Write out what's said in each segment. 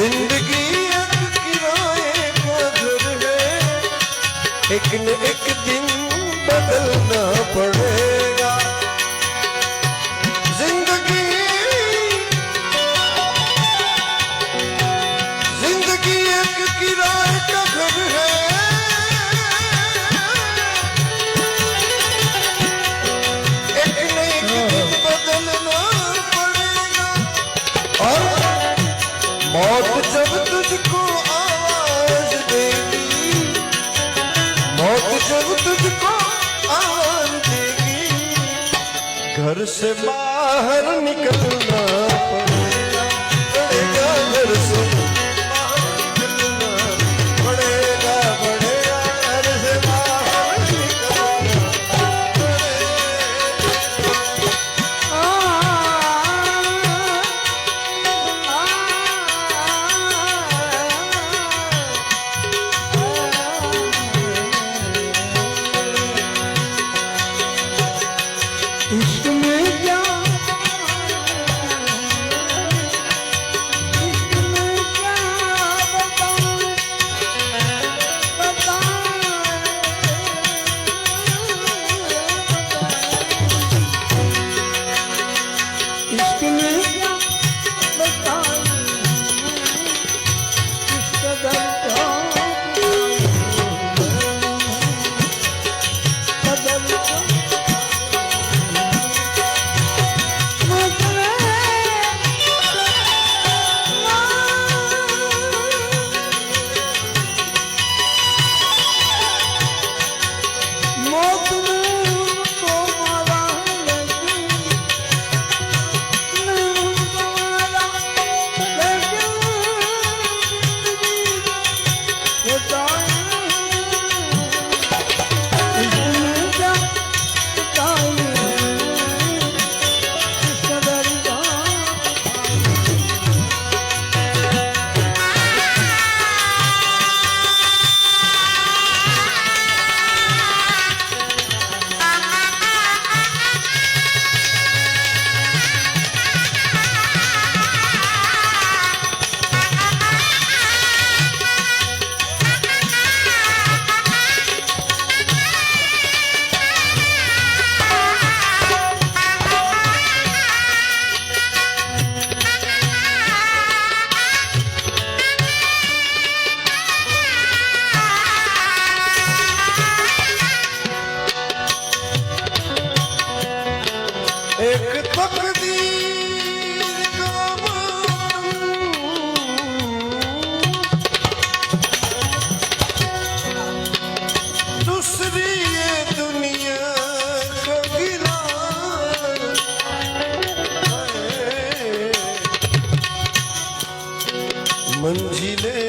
जिंदगी एक न एक दिन बदलना पड़े से बाहर निकलना पड़े मंजिले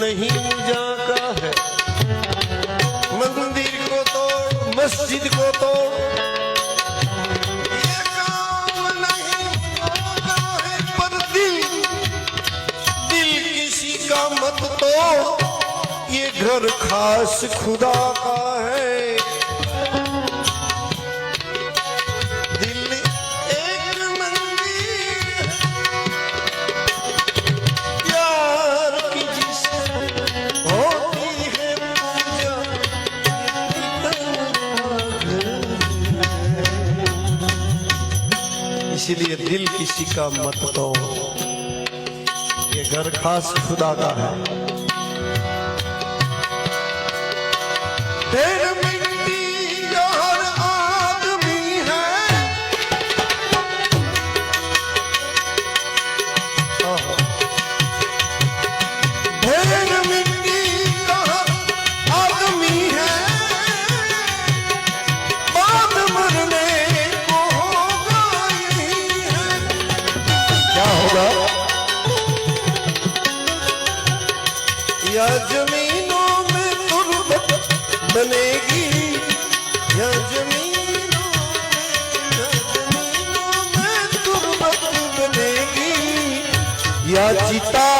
नहीं पूजा का है। मंदिर को तोड़, मस्जिद को तोड़। काम नहीं जाता है, पर दिल दिल किसी का मत तो ये घर खास खुदा का इसलिए दिल किसी का मत दो ये घर खास खुदा का है। तेरे में ચલેગી યજમી યા ચિતા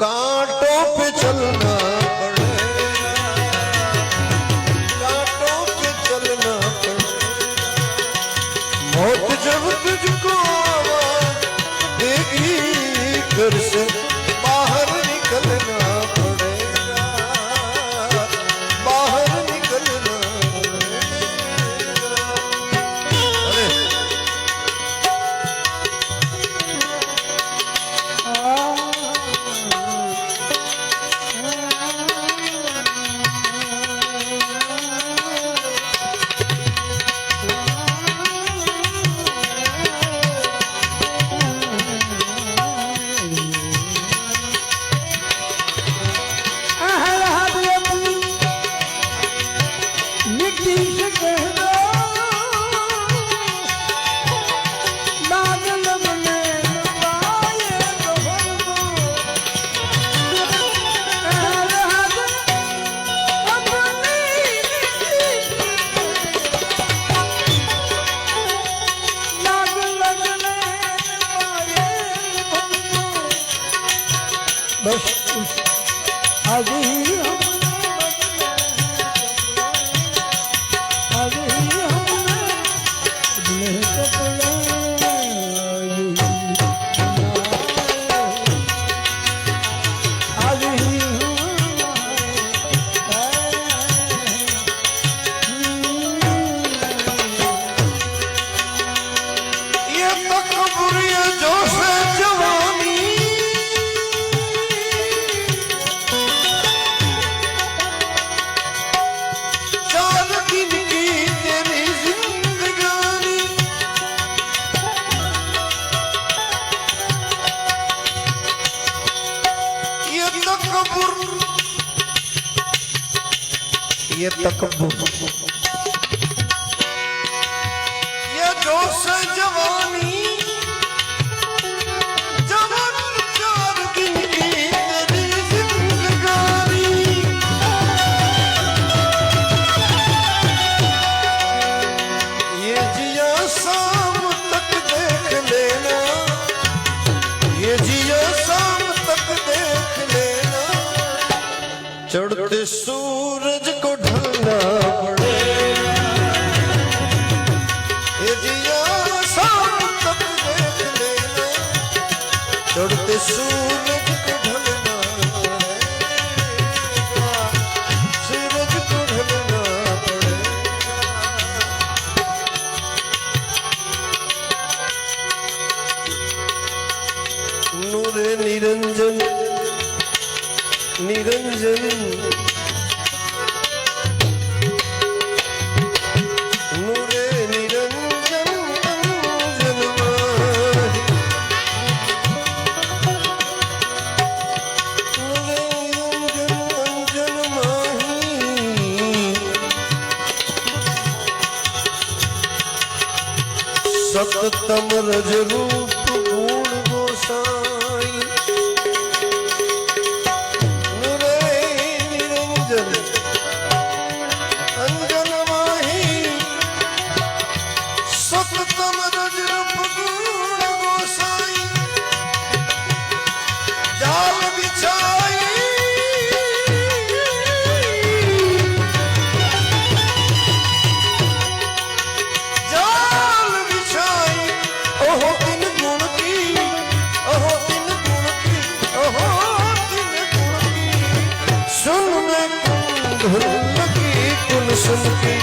कांटों पे चलना पड़े कांटों पे चलना पड़े मौत जब तुझको देगी घर से ধন্য কি কোন শুনতি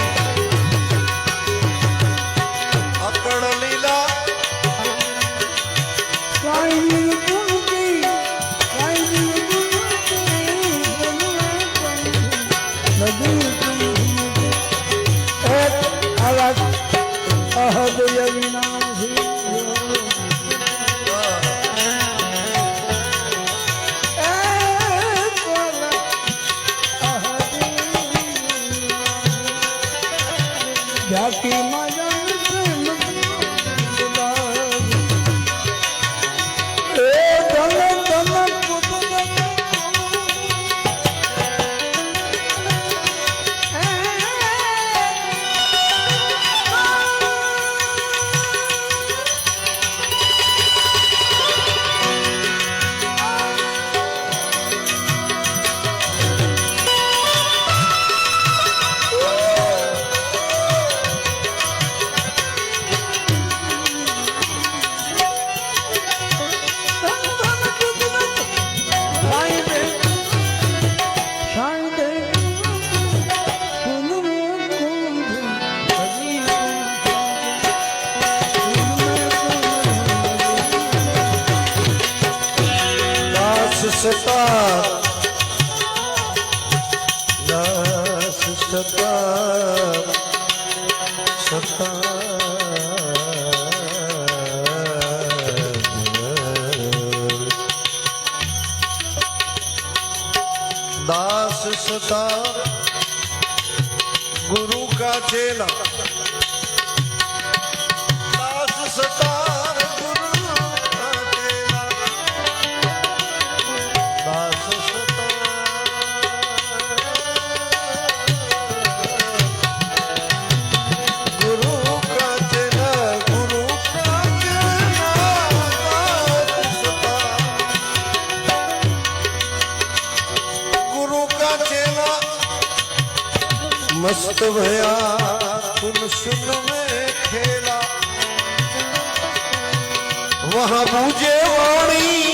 আছে મસ્ત ભયા तुम सुन में खेला वहां मुझे वाणी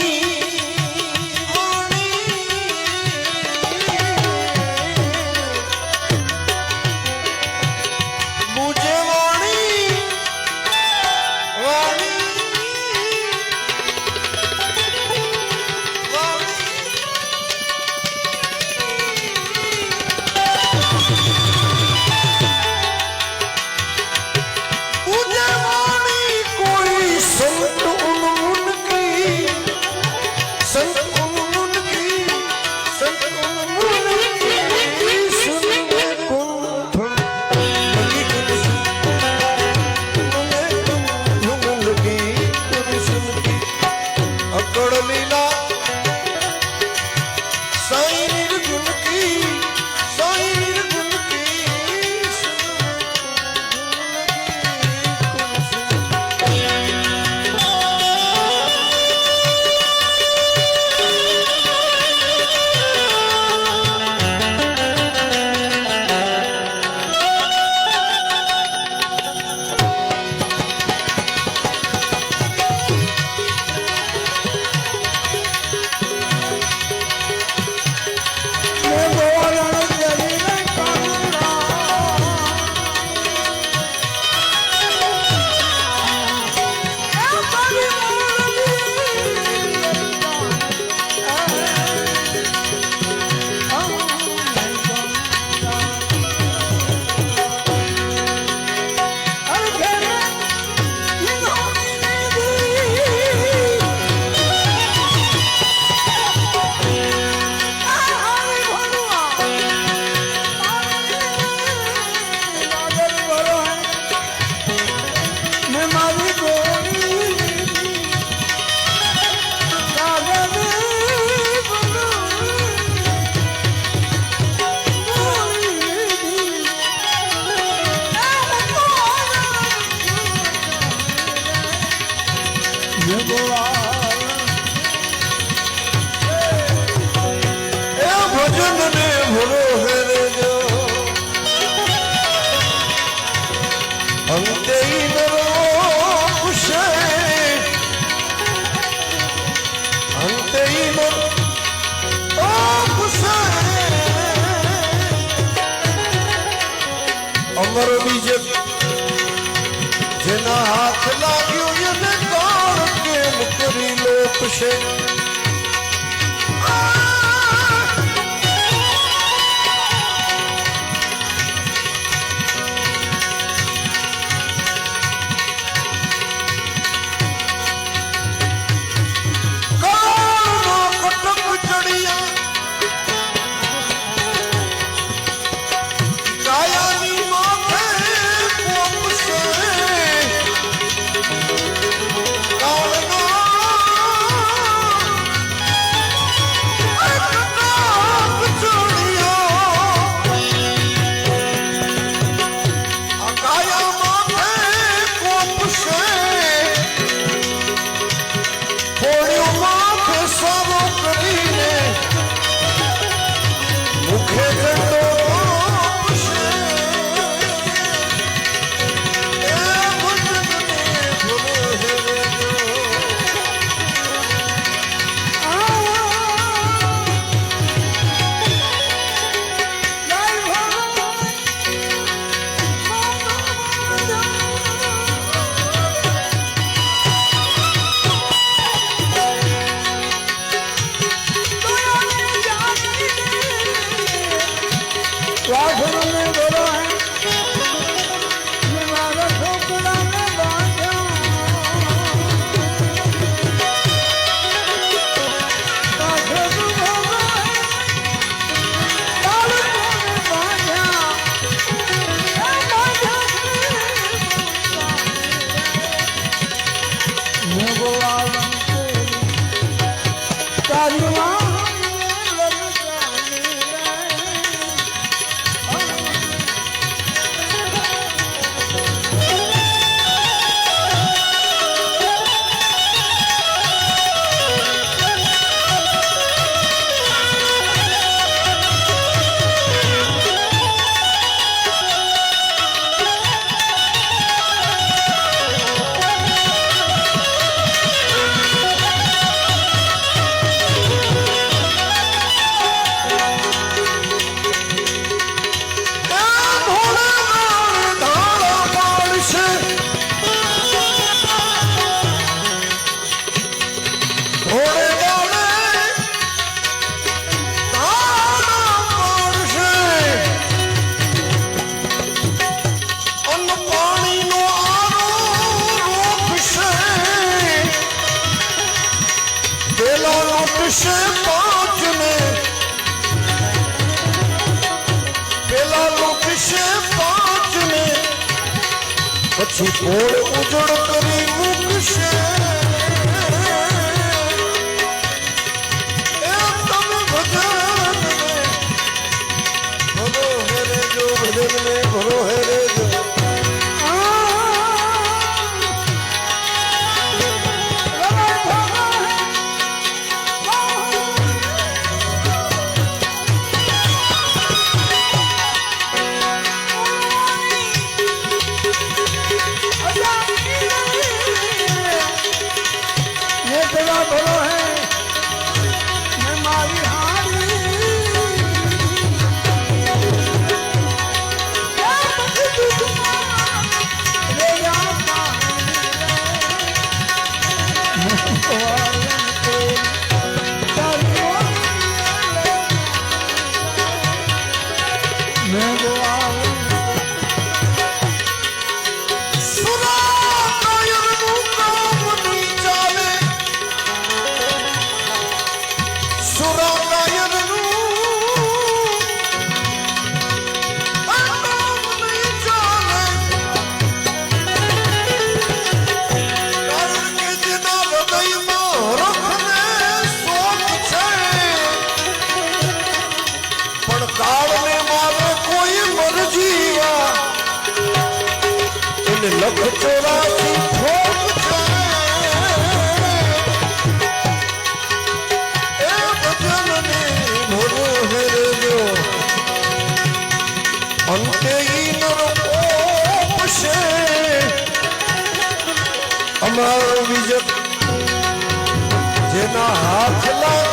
વેલો લૂટશે પાંચને વેલા લૂટશે પાંચને પછી ગોળ ઉજળ કરી મૂકશે જેના હાથ લાગ્યું